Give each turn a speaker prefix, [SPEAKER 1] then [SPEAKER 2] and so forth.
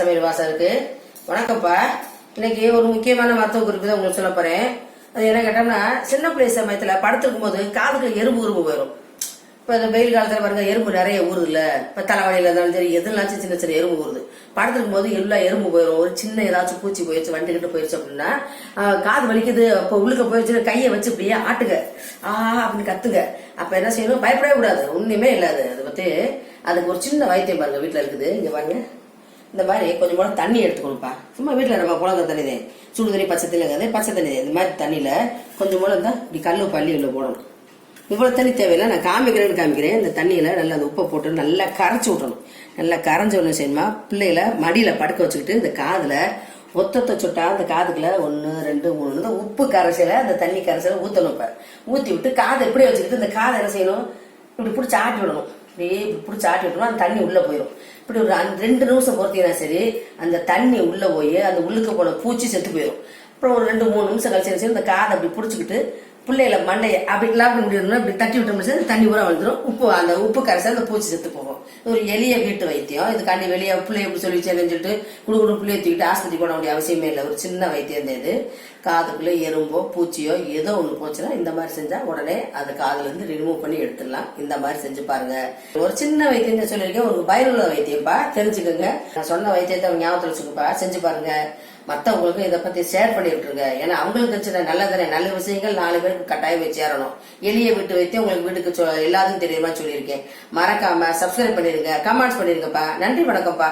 [SPEAKER 1] சமையல் வாசம் வணக்கம்ப்பா. இன்னைக்கு ஒரு முக்கியமான மருத்துவ குறிப்பு தான் உங்களுக்கு சொல்ல போறேன். அது என்ன கேட்டோம்னா சின்ன பிள்ளை சமயத்துல படுத்திருக்கும் போது காதுக்கு எறும்பு உரும்பு போயிடும் இப்ப இந்த வெயில் காலத்துல பாருங்க எறும்பு நிறைய ஊறுது இல்ல இப்ப தலைவலியில இருந்தாலும் சரி எதுனாச்சும் சின்ன சின்ன எறும்பு ஊறுது படுத்திருக்கும் போது எல்லா எறும்பு போயிடும் ஒரு சின்ன ஏதாச்சும் பூச்சி போயிடுச்சு வண்டி கிட்ட போயிடுச்சு அப்படின்னா காது வலிக்குது அப்போ உள்ளுக்க போயிடுச்சு கையை வச்சு இப்படியே ஆட்டுங்க. ஆ அப்படின்னு கத்துங்க. அப்ப என்ன செய்யணும்? பயப்படவே கூடாது. ஒண்ணுமே இல்லாது. அதை பத்தி அதுக்கு ஒரு சின்ன வைத்தியம் பாருங்க வீட்டுல இருக்குது. இங்க பாருங்க. இந்த மாதிரி கொஞ்சம் கூட தண்ணி எடுத்துக்கணும்ப்பா. சும்மா வீட்டில் நம்ம குழந்தை தண்ணி தான். சுடு தண்ணி பச்சை தண்ணி பச்சை தண்ணி தான். இந்த மாதிரி தண்ணியில் கொஞ்சம் கூட இருந்தால் இப்படி கல் பள்ளி உள்ள போடணும். இவ்வளோ தண்ணி தேவையில்லை. நான் காமிக்கிறேன்னு காமிக்கிறேன். இந்த தண்ணியில் நல்லா அந்த உப்பை போட்டு நல்லா கரைச்சி விட்டணும். நல்லா கரைஞ்ச ஒன்று செய்யணுமா? பிள்ளையில மடியில் படுக்க வச்சுக்கிட்டு இந்த காதில் ஒத்தொத்த சுட்டா அந்த காதுக்குள்ள ஒன்று ரெண்டு மூணு இந்த உப்பு கரைசலை அந்த தண்ணி கரைசலை ஊற்றணும் இப்போ. ஊற்றி விட்டு காதை எப்படி வச்சுக்கிட்டு இந்த காதை என்ன செய்யணும்? இப்படி பிடிச்சி ஆட்டி விடணும். இப்படியே இப்படி பிடிச்சி ஆட்டி விட்டோம்னா அந்த தண்ணி உள்ளே போயிடும் இப்படி ஒரு அந்த ரெண்டு நிமிஷம் பொறுத்தீங்கன்னா சரி அந்த தண்ணி உள்ளே போய் அந்த உள்ளுக்கு போன பூச்சி செத்து போயிடும் அப்புறம் ஒரு ரெண்டு மூணு நிமிஷம் கழிச்சு என்ன இந்த காதை அப்படி பிடிச்சிக்கிட்டு பிள்ளையில மண்டையை அப்படி லாக் முடியணும்னா இப்படி தட்டி விட்டு சரி தண்ணி ஊற வந்துடும் உப்பு அந்த உப்பு கரைசல் அந்த பூச்சி செத்து போகும். ஒரு எளிய வீட்டு வைத்தியம். இதுக்காண்டி வெளியே பிள்ளை எப்படி சொல்லி சொல்லிட்டு குடு குடு பிள்ளைய தூக்கிட்டு ஆஸ்பத்திரி போட வேண்டிய அவசியமே இல்லை. ஒரு சின்ன வைத்தியம் தான் இது. காதுக்குள்ள எறும்போ பூச்சியோ ஏதோ ஒன்று போச்சுன்னா இந்த மாதிரி செஞ்சா உடனே அது காதுல இருந்து ரிமூவ் பண்ணி எடுத்துடலாம். இந்த மாதிரி செஞ்சு பாருங்க. ஒரு சின்ன வைத்தியம் சொல்லியிருக்கேன். ஒரு பயனுள்ள வைத்தியம்ப்பா தெரிஞ்சுக்கோங்க. நான் சொன்ன வைத்தியத்தை அவங்க ஞாபகத்தில் வச்சுக்கப்பா. செஞ்சு பாருங்க. மற்றவங்களுக்கும் இதை பத்தி ஷேர் பண்ணி விட்டுருங்க. ஏன்னா அவங்களுக்கு சின்ன நல்லதானே நல்ல விஷயங்கள் நாலு பேர் வீட்டுக்கு கட்டாயம் போய் சேரணும் எளிய வீட்டு வைத்து உங்களுக்கு வீட்டுக்கு எல்லாத்தையும் தெரியுமா சொல்லியிருக்கேன். மறக்காம சப்ஸ்கிரைப் பண்ணிருங்க கமெண்ட்ஸ் பண்ணிருங்கப்பா. நன்றி வணக்கம்ப்பா.